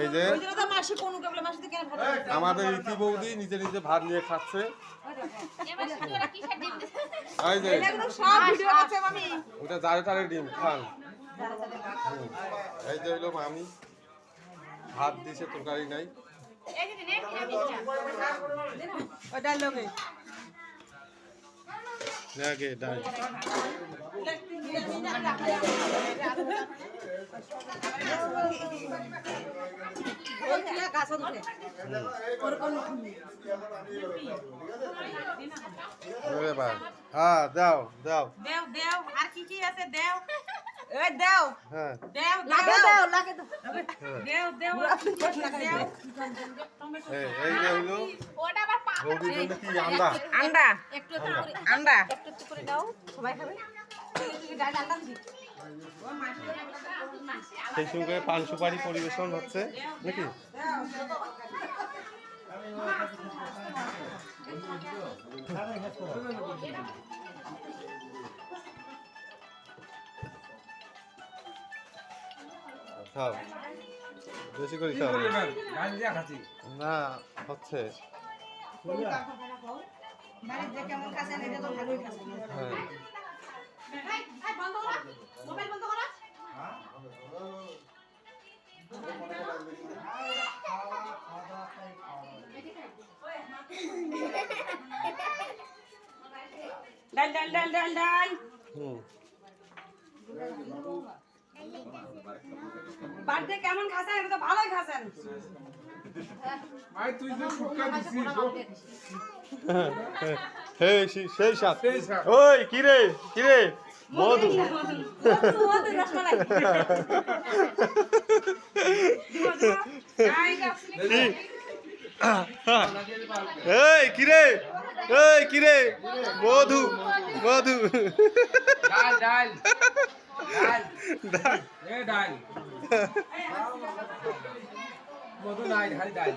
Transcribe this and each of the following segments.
এই যে? আমাদের ইতি বৌদি নিজে নিজে ভাত নিয়ে খাচ্ছে। এই যে ওটা জারে তারে ডিম খান। এই যে হইল মামি। ভাত দিছে তরকারি নাই। ওটা লোকে দেখে ডাই ওই কি গাছ উঠে ওরকম ওরে ভাই হ্যাঁ দাও দাও দেও দেও আর কি কি আছে দেও এই দাও হ্যাঁ দেও লাগে দাও লাগে দাও দেও দেও দেও এই এই যে হইল বৌদির জন্য কি আন্দা আন্ডা? একটু একটু আন্ডা। একটু একটু করে দাও। সবাই খাবে? সেই সঙ্গে পান সুপারি পরিবেশন হচ্ছে নাকি? খাও বেশি করে খাও না হচ্ছে। ডাল ডাল ডাল ডাল ডাল। হুম। বাড়িতে কেমন খাচ্ছেন? এটা তো ভালোই খাচ্ছেন হে সেই- সেই সাথ ওই কিরে কিরে মধু মধু রসমালাই কি? এই কিরে এই কিরে মধু মধু ডাল ডাল ডাল এ ডাল মধু নাই খালি ডাল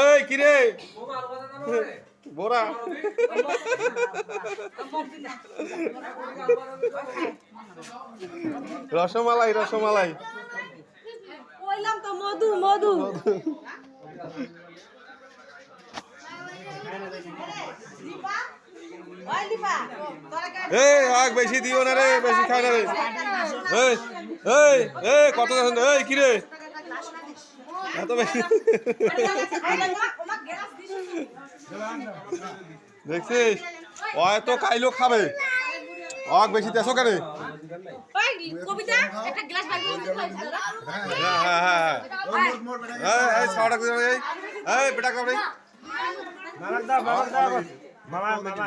এই কিরে বোরা রসমালাই রসমালাই। কইলাম তো মধু মধু। কে এই, আগ বেশি দিও না রে, বেশি খাই না রে। এই এই এই, কত দেখুন এই, কিরে? এত বেশি। দেখছিস? ওই তো কাইলো খাবে। অগ বেশি বাকি হ্যাঁ হ্যাঁ হ্যাঁ হ্যাঁ। বেটা কাপড়ে মামা মামা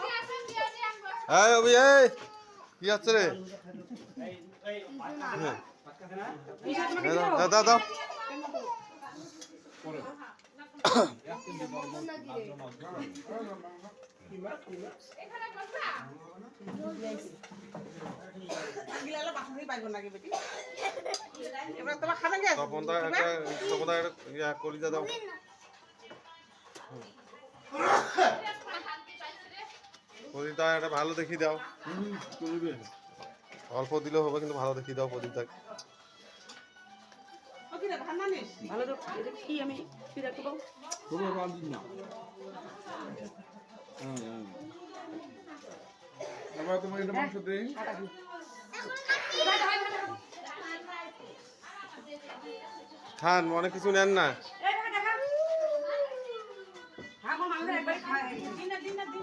হ্যাঁ অভি এই। কি আছে রে। এই দাও, দাও দাও। কলিজা দাও। প্রদীপ দা একটা ভালো দেখি দাও। অল্প দিলেও হবে কিন্তু ভালো দেখি দাও প্রদীপ দা ভালো তো কি আমি কি রাখব। পুরো আবার তোমাকে এটা মাংস দেই খান অনেক কিছু নেন না।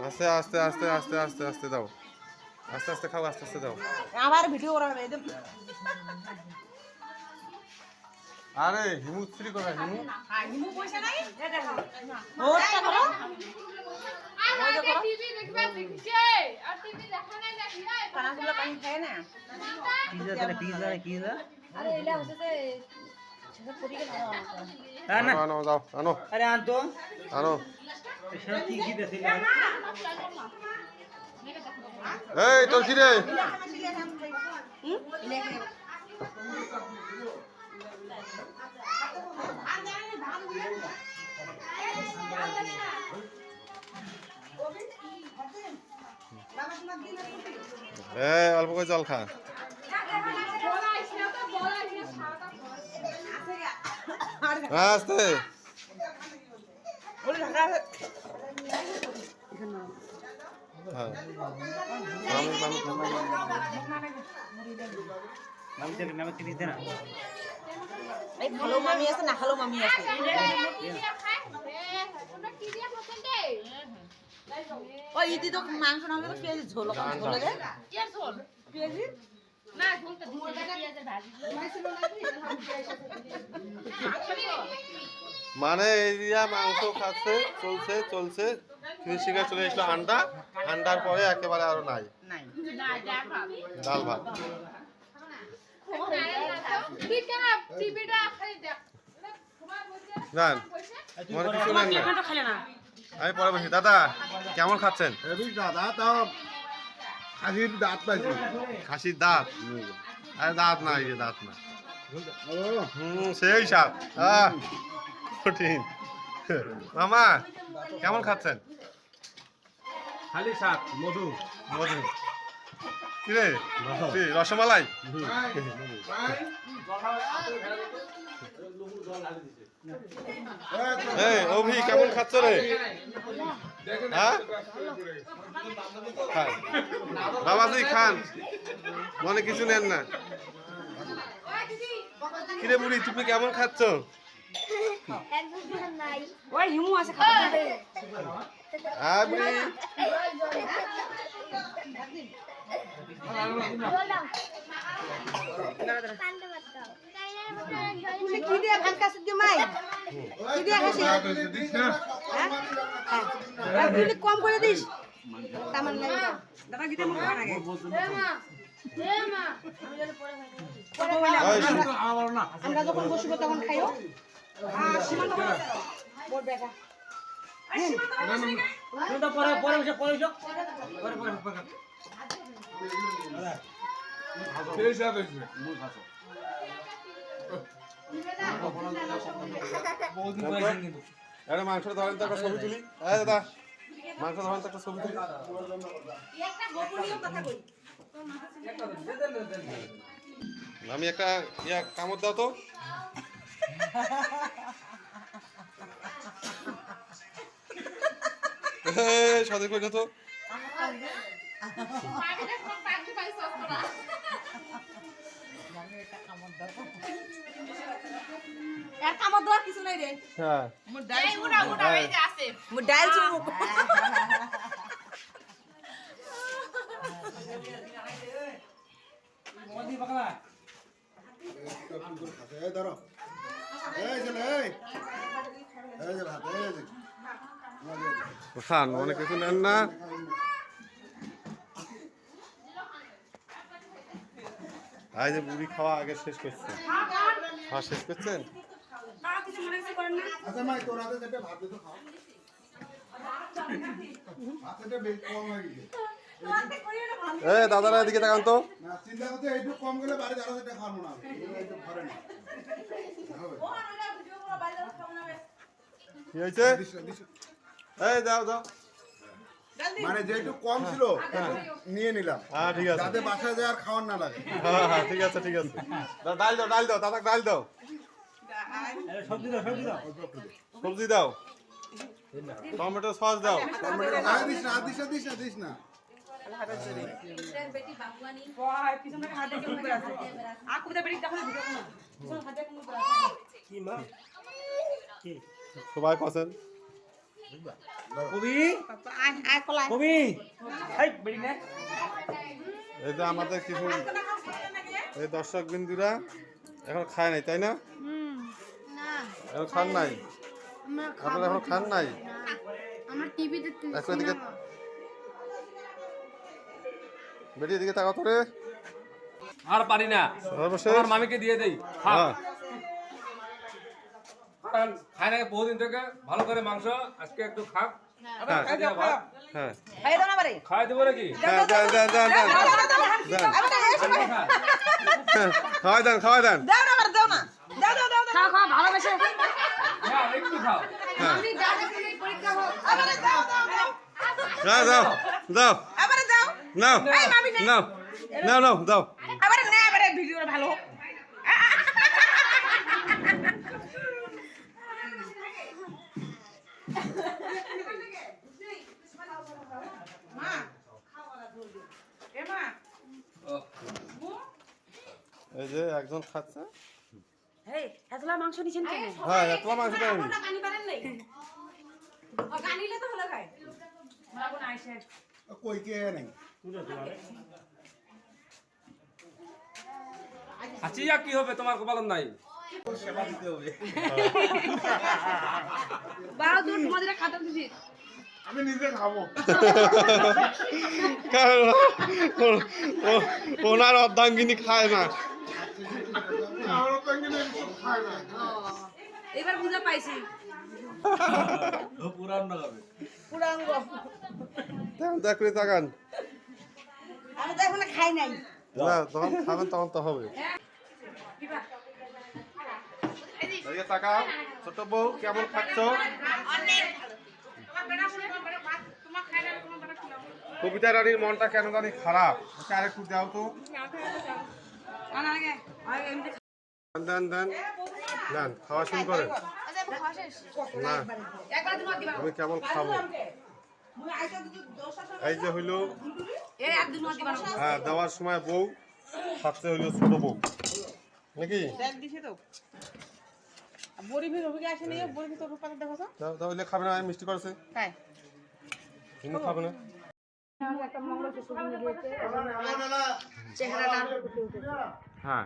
আস্তে আস্তে আস্তে আস্তে আস্তে আস্তে দাও। আস্তে আস্তে খাও আস্তে আস্তে দাও। আবার ভিডিও করা হবে একদম আরে হিমুশ্রী কোথায় হিমু। হিমু পয়সা নাই। এই দেখো। ওরটা করো। আমাকে টিভি দেখবে দেখছে। আর টিভি দেখা নাই দেখে পানাগুলো পানি খায় না। পিজা তাহলে পিজা পিজা আরে এটা হচ্ছে যে সেটা গেল হ্যাঁ আনো যাও আনো। আনো। এই তোর কি রে অল্প করে জল খা। আস্তে বলে ঢাকা আছে। হ্যাঁ আমি আমি নাম থেকে নাম থেকে দিতে না এই খালো মামি আছে না খালো মামি আছে। ওই ইদি তো মাংস না হলে পেঁয়াজ ঝোল ঝোল মানে এরিয়া মাংস খাচ্ছে চলছে চলছে। ফিনিশিংয়ে চলে এসলো আন্ডা। আন্ডার পরে একেবারে আরও নাই। নাই। ডাল ভাত। মনে কিছু নেন না আমি পরে বসি। দাদা কেমন খাচ্ছেন? দাদা তাও খাসির দাঁত। পাইছি খাসির দাঁত আরে দাঁত নাই রে দাঁত না হুম সেই সাপ কঠিন। মামা কেমন খাচ্ছেন? খালি শাক মধু। মধু। কি রে? কি, রসমালাই? এই অভি কেমন খাচ্ছ রে? হ্যাঁ? খান বাবাজি খান। মনে কিছু নেন না। কিরে বুড়ি তুমি কেমন খাচ্ছ? ওই হিমু আছে খাবে। তুমি কি দিয়ে ভাত কাছে দিও মাই? কি দিয়ে খাসি। হ্যাঁ? কম করে দিস। তামান লাগে। দাদা মুখ আগে শু- আমার যখন বসবো তখন খাইও। তুমি তো পরে পরে বসে পরে পরে পরে মাংসটা ধরেন তো একটা ছবি তুলি। এই দাদা মাংস ধরেন তো একটা ছবি তুলি। একটা গোপনীয় কথা কই আমি একটা ইয়া কামড় দাও তো। সাথে করে তো এর কিছু নাই রে হ্যাঁ মোর চুমুক এই ধরো। এই ছেলে, এই। এই যে ভাত, এই যে। খান অনেক কিছু নেন না? যে বুড়ি খাওয়া আগে শেষ করছে। খাওয়া শেষ করছেন? আচ্ছা। এ দাদারা এদিকে তাকান তো। না, চিন্তা করতে এইটুকু কম গেলে বাড়িতে আরও যেটা খাব না। এইটুকু ঘরে না। হবে। কি হয়েছে। এই দাও দাও। মানে যেটুকু কম ছিল নিয়ে নিলাম। হ্যাঁ ঠিক আছে। যাতে বাসায় যায় আর খাওয়ার না লাগে। হ্যাঁ হ্যাঁ ঠিক আছে ঠিক আছে। দাও, ডাল দাও ডাল দাও দাদা ডাল দাও। সবজি দাও সবজি দাও। সবজি দাও। টমেটো সস দাও। আর দিস না দিস না দিস না দিস না। মা? কি? সবাই পছন্দ কবি? আয় আয় কলা কবি এই যে আমাদের কিছু এই দর্শক বিন্দুরা এখন খায় নাই তাই না? এখন খান নাই? আপনারা এখন খান নাই? আমার এখন এদিকে বেটি এদিকে তাকাও তো রে। আর পারি না। আমার মামিকে দিয়ে দেই। হ্যাঁ। কারণ খাই না বহুদিন থেকে? ভালো করে মাংস আজকে একটু খা হ্যাঁ। ভাত। হ্যাঁ। খাই দাও না দেবো নাকি? হ্যাঁ খাওয়াই দেন খাওয়াই দেন। দাও না দাও না। দাও দাও দাও ভালোবেসে। হ্যাঁ একটু খাও। হ্যাঁ। আমি যা দেখি এই পরীক্ষা হোক। আবারে দাও দাও দাও। দাও দাও। দাও। দাও নাও নাও নাও দাও আবারে নে আবারে ভিডিও ভালো হোক মা এ মা এই যে একজন খাচ্ছে। এই এতলা মাংস নিছেন কেন? হ্যাঁ এত মাংস দেন গানি পারেন নাই? ও গানিলে তো হলো খায়। মাগো না আইছে কই কে নেই হাসি আর কি হবে? তোমার কপালন নাই। দূর তোমাদের খাতা দিছি। আমি নিজে খাব। কারণ ওনার অর্ধাঙ্গিনী খায় না। এবার বুঝা পাইছি। পুরাঙ্গ। দেখুন দেখ করে তাকান আমি তো এখন খাই নাই। না যখন খাবেন তখন তো হবে। তাকাও ছোট বউ কেমন খাচ্ছ? কবিতা রানীর মনটা কেন জানি খারাপ। আরেকটু দাও তো। দেন দেন দেন। খাওয়া শুরু করেন। না আমি কেমন খাব। এই যে হইল হ্যাঁ দেওয়ার সময় বউ খাচ্ছে হইল ছোট বউ। নাকি? খাবে না মিষ্টি করেছে। খাবে না। হ্যাঁ।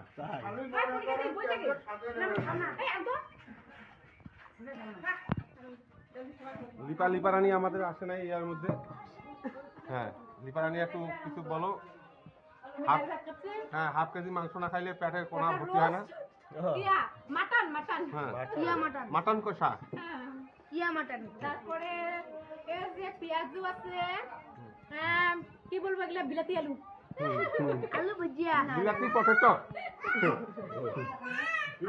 লিপা লিপা রানী আমাদের আসে নাই ইয়ার মধ্যে। হ্যাঁ লিপা রানী একটু কিছু বলো। হাফ হ্যাঁ হাফ কেজি মাংস না খাইলে পেটের কোনা ভর্তি হয় না? Mutton mutton. হ্যাঁ। ইয়া মাটন। মাটন কষা? ইয়া মাটন। তারপরে যে পেঁয়াজু আছে হ্যাঁ কি বলব এগুলা? বিলাতি আলু। আলু ভুজিয়া। বিলাতি পটেটো?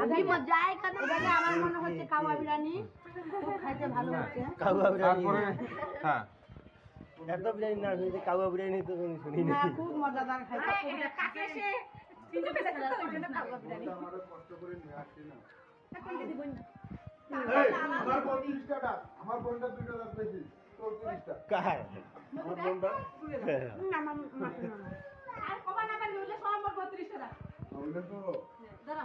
আমি মজা এখানে এবারে আমার মনে হচ্ছে কাওয়া বিরিয়ানি খুব খাইতে ভালো হচ্ছে। তারপরে হ্যাঁ। এত বিরিয়ানি না শুনেছি কাউয়া বিরিয়ানি তো শুনি না। হ্যাঁ, খুব মজাদার খাইতে। কাছে এসে তিনশো পেঁচা তো ওই জন্য কাওয়া বিরিয়ানি। আমার বোন তিরিশটা ডাক আমার বোনটা দুইটা ডাক বেশি তোর তিরিশটা কার? আমার বোনটা না আমার মাসি না আর কবা না পারলে হলে সব আমার 32 টাকা হলে তো হ্যাঁ, দাঁড়া